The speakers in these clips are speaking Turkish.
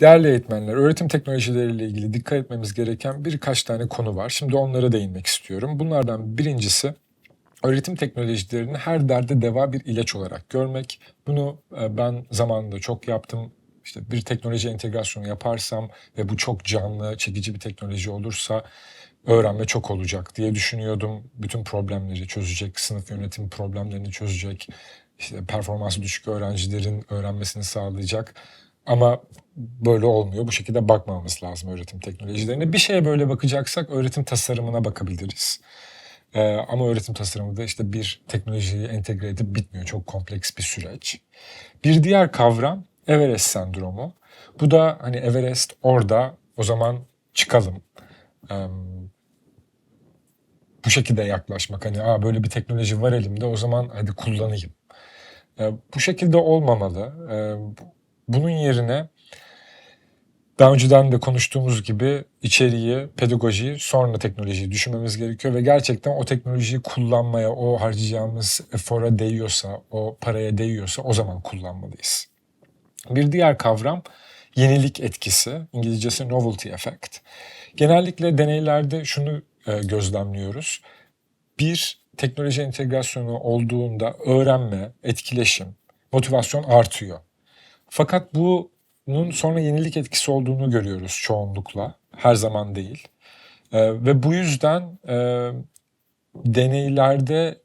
Değerli eğitmenler, öğretim teknolojileriyle ilgili dikkat etmemiz gereken birkaç tane konu var. Şimdi onlara değinmek istiyorum. Bunlardan birincisi öğretim teknolojilerini her derde deva bir ilaç olarak görmek. Bunu e, ben zamanında çok yaptım. İşte bir teknoloji entegrasyonu yaparsam ve bu çok canlı, çekici bir teknoloji olursa öğrenme çok olacak diye düşünüyordum. Bütün problemleri çözecek, sınıf yönetimi problemlerini çözecek, işte performansı düşük öğrencilerin öğrenmesini sağlayacak. Ama böyle olmuyor. Bu şekilde bakmamamız lazım öğretim teknolojilerine. Bir şeye böyle bakacaksak öğretim tasarımına bakabiliriz. Ee, ama öğretim tasarımı da işte bir teknolojiyi entegre edip bitmiyor. Çok kompleks bir süreç. Bir diğer kavram Everest sendromu. Bu da hani Everest orada o zaman çıkalım. Ee, bu şekilde yaklaşmak. Hani Aa, böyle bir teknoloji var elimde o zaman hadi kullanayım. Ee, bu şekilde olmamalı. Ee, bunun yerine daha önceden de konuştuğumuz gibi içeriği, pedagojiyi, sonra teknolojiyi düşünmemiz gerekiyor ve gerçekten o teknolojiyi kullanmaya, o harcayacağımız efora değiyorsa, o paraya değiyorsa o zaman kullanmalıyız. Bir diğer kavram yenilik etkisi, İngilizcesi novelty effect. Genellikle deneylerde şunu e, gözlemliyoruz. Bir teknoloji entegrasyonu olduğunda öğrenme, etkileşim, motivasyon artıyor. Fakat bunun sonra yenilik etkisi olduğunu görüyoruz çoğunlukla. Her zaman değil. Ee, ve bu yüzden e, deneylerde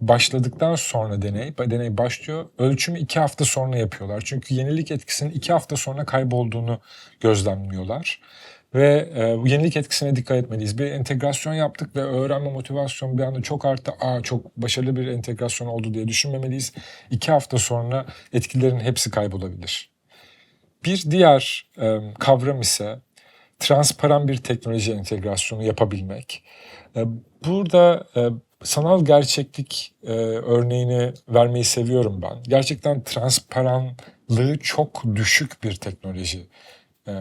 başladıktan sonra deney, deney başlıyor. Ölçümü iki hafta sonra yapıyorlar. Çünkü yenilik etkisinin iki hafta sonra kaybolduğunu gözlemliyorlar. Ve e, yenilik etkisine dikkat etmeliyiz. Bir entegrasyon yaptık ve öğrenme motivasyon bir anda çok arttı. Aa çok başarılı bir entegrasyon oldu diye düşünmemeliyiz. İki hafta sonra etkilerin hepsi kaybolabilir. Bir diğer e, kavram ise transparan bir teknoloji entegrasyonu yapabilmek. E, burada e, sanal gerçeklik e, örneğini vermeyi seviyorum ben. Gerçekten transparanlığı çok düşük bir teknoloji. E,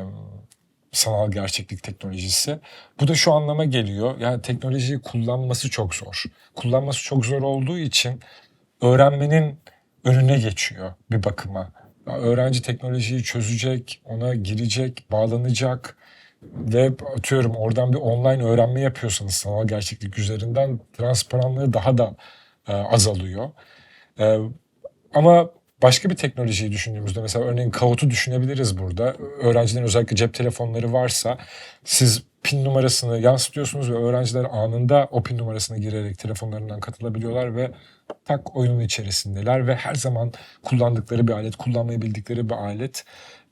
sanal gerçeklik teknolojisi. Bu da şu anlama geliyor. Yani teknolojiyi kullanması çok zor. Kullanması çok zor olduğu için öğrenmenin önüne geçiyor bir bakıma. Yani öğrenci teknolojiyi çözecek, ona girecek, bağlanacak ve atıyorum oradan bir online öğrenme yapıyorsanız sanal gerçeklik üzerinden transparanlığı daha da e, azalıyor. E, ama Başka bir teknolojiyi düşündüğümüzde mesela örneğin Kahoot'u düşünebiliriz burada. Öğrencilerin özellikle cep telefonları varsa siz pin numarasını yansıtıyorsunuz ve öğrenciler anında o pin numarasına girerek telefonlarından katılabiliyorlar ve tak oyunun içerisindeler ve her zaman kullandıkları bir alet, kullanmayı bildikleri bir alet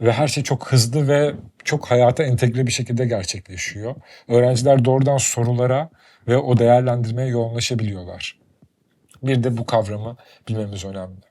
ve her şey çok hızlı ve çok hayata entegre bir şekilde gerçekleşiyor. Öğrenciler doğrudan sorulara ve o değerlendirmeye yoğunlaşabiliyorlar. Bir de bu kavramı bilmemiz önemli.